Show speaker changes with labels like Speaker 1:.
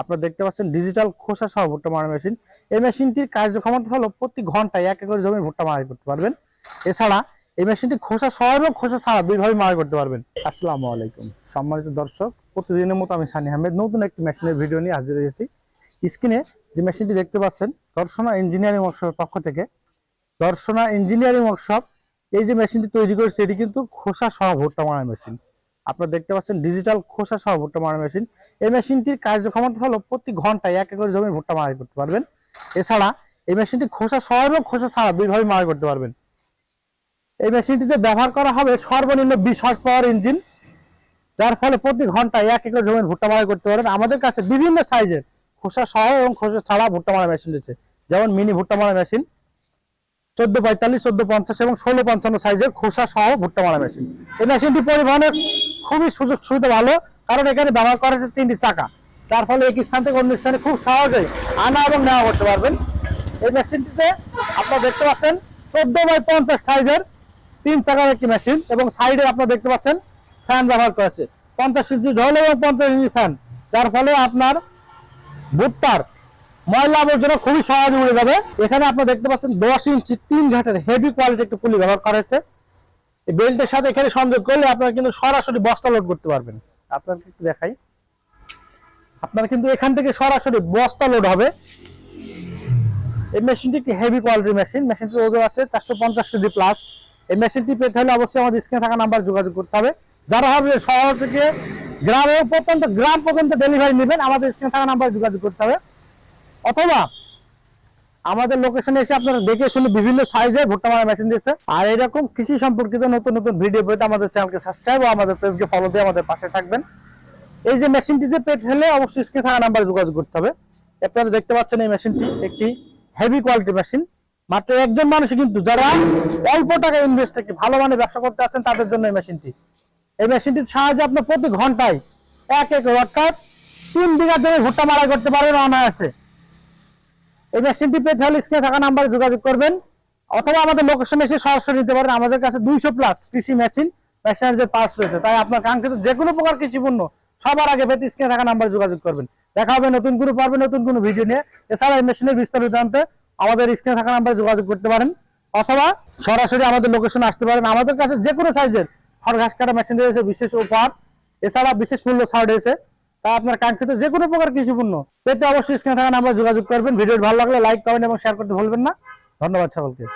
Speaker 1: আপনারা দেখতে পাচ্ছেন ডিজিটাল খোসা সহ ভুট্টা মারা মেশিন এই মেশিনটির কার্যক্ষমতা হলো প্রতি ঘন্টায় এক একর জমির ভুট্টা মারাই করতে পারবেন। এছাড়া এই মেশিনটি খোসা সহ এবং খোসা ছাড়া দুইভাবে মারাই করতে পারবেন। আসসালামু আলাইকুম। সম্মানিত দর্শক, প্রতিদিনের মতো আমি সানি আহমেদ, নতুন একটি মেশিনের ভিডিও নিয়ে হাজির হয়েছি। স্ক্রিনে যে মেশিনটি দেখতে পাচ্ছেন, দর্শনা ইঞ্জিনিয়ারিং ওয়ার্কশপের পক্ষ থেকে, দর্শনা ইঞ্জিনিয়ারিং ওয়ার্কশপ এই যে মেশিনটি তৈরি করেছে, এটি কিন্তু খোসা সহ ভুট্টা মারা মেশিন আপনারা দেখতে পাচ্ছেন ডিজিটাল খোসা সহ ভুট্টা মারা মেশিন এই মেশিনটির কার্যক্ষমতা হলো প্রতি ঘন্টায় এক একর জমির ভুট্টা মারাই করতে পারবেন। এছাড়া এই মেশিনটি খোসা সহ এবং খোসা ছাড়া দুইভাবে মারাই করতে পারবেন। এই মেশিনটিতে ব্যবহার করা হবে সর্বনিম্ন বিশ হর্স পাওয়ার ইঞ্জিন যার ফলে প্রতি ঘন্টায় এক একর জমির ভুট্টা মারাই করতে পারবেন আমাদের কাছে বিভিন্ন সাইজের খোসা সহ এবং খোসা ছাড়া ভুট্টা মারা মেশিন রয়েছে। যেমন মিনি ভুট্টা মারা মেশিন চোদ্দ পঁয়তাল্লিশ, চোদ্দ পঞ্চাশ এবং ষোলো পঞ্চান্ন সাইজের খোসা সহ ভুট্টা মারা মেশিন এই মেশিনটি পরিবহনের খুবই সুযোগ সুবিধা ভালো, কারণ এখানে ব্যবহার করা হয়েছে তিনটি চাকা। তার ফলে এক স্থান থেকে অন্য স্থানে খুব সহজেই আনা এবং নেওয়া করতে পারবেন। এই মেশিনটিতে আপনারা দেখতে পাচ্ছেন, চোদ্দ বাই পঞ্চাশ সাইজের তিন চাকার একটি মেশিন এবং সাইডে আপনারা দেখতে পাচ্ছেন, ফ্যান ব্যবহার করেছে পঞ্চাশ ইঞ্চি ঢোল এবং পঞ্চাশ ইঞ্চি ফ্যান, যার ফলে আপনার ভুট্টার ময়লা আবর্জনা খুবই সহজে উড়ে যাবে। এখানে আপনারা দেখতে পাচ্ছেন দশ ইঞ্চি তিন ঘাটের হেভি কোয়ালিটি একটি পুলি ব্যবহার করা হয়েছে। বেল্টের সাথে এখানে সংযোগ করলে আপনারা কিন্তু সরাসরি বস্তা লোড করতে পারবেন। আপনাকে একটু দেখাই। আপনার কিন্তু এখান থেকে সরাসরি বস্তা লোড হবে। এই মেশিনটি একটি হেভি কোয়ালিটির মেশিন মেশিনটির ওজন আছে চারশো পঞ্চাশ কেজি প্লাস এই মেশিনটি পেতে হলে অবশ্যই আমাদের স্ক্রিনে থাকা নাম্বার যোগাযোগ করতে হবে। যারা হবে শহর থেকে গ্রামে পর্যন্ত গ্রাম পর্যন্ত ডেলিভারি নেবেন, আমাদের স্ক্রিনে থাকা নাম্বার যোগাযোগ করতে হবে। অথবা আমাদের লোকেশনে এসে আপনারা দেখে শুনে বিভিন্ন সাইজের ভুট্টা মারা মেশিন দিয়েছে। আর এরকম কৃষি সম্পর্কিত নতুন নতুন ভিডিও পেতে আমাদের চ্যানেলকে সাবস্ক্রাইব ও আমাদের পেজকে ফলো দিয়ে আমাদের পাশে থাকবেন। এই যে মেশিনটিতে পেতে হলে অবশ্যই স্ক্রিনে থাকা নাম্বারে যোগাযোগ করতে হবে। আপনারা দেখতে পাচ্ছেন এই মেশিনটি একটি হেভি কোয়ালিটি মেশিন মাত্র একজন মানুষ কিন্তু যারা অল্প টাকা ইনভেস্ট একটি ভালো মানের ব্যবসা করতে আছেন, তাদের জন্য এই মেশিনটি এই মেশিনটির সাহায্যে আপনি প্রতি ঘন্টায় এক এক অর্থাৎ তিন বিঘা জমি ভুট্টা মারা করতে পারবেন অনায়াসে। এই মেশিনটি পেতে হলে স্ক্রিনে থাকা নাম্বারে যোগাযোগ করবেন। অথবা আমাদের লোকেশনে এসে সরাসরি নিতে পারেন। আমাদের কাছে দুইশো প্লাস কৃষি মেশিন মেশিনের যে পার্টস রয়েছে, তাই আপনার কাঙ্ক্ষিত যে কোনো প্রকার কৃষি পণ্য সবার আগে পেতে স্ক্রিনে থাকা নাম্বারে যোগাযোগ করবেন। দেখা হবে নতুন কোনো পারবে, নতুন কোনো ভিডিও নিয়ে। এছাড়া এই মেশিনের বিস্তারিত জানতে আমাদের স্ক্রিনে থাকা নাম্বারে যোগাযোগ করতে পারেন। অথবা সরাসরি আমাদের লোকেশনে আসতে পারেন। আমাদের কাছে যে কোনো সাইজের খড়, ঘাস কাটা মেশিন রয়েছে, বিশেষ উপহার। এছাড়া বিশেষ মূল্য ছাড় রয়েছে। তা আপনার কাঙ্ক্ষিত যে কোনো প্রকার কৃষি পণ্য পেতে অবশ্যই স্ক্রিনে থাকা নাম্বার যোগাযোগ করবেন। ভিডিওটি ভালো লাগলে লাইক কমেন্ট এবং শেয়ার করতে ভুলবেন না। ধন্যবাদ সকলকে।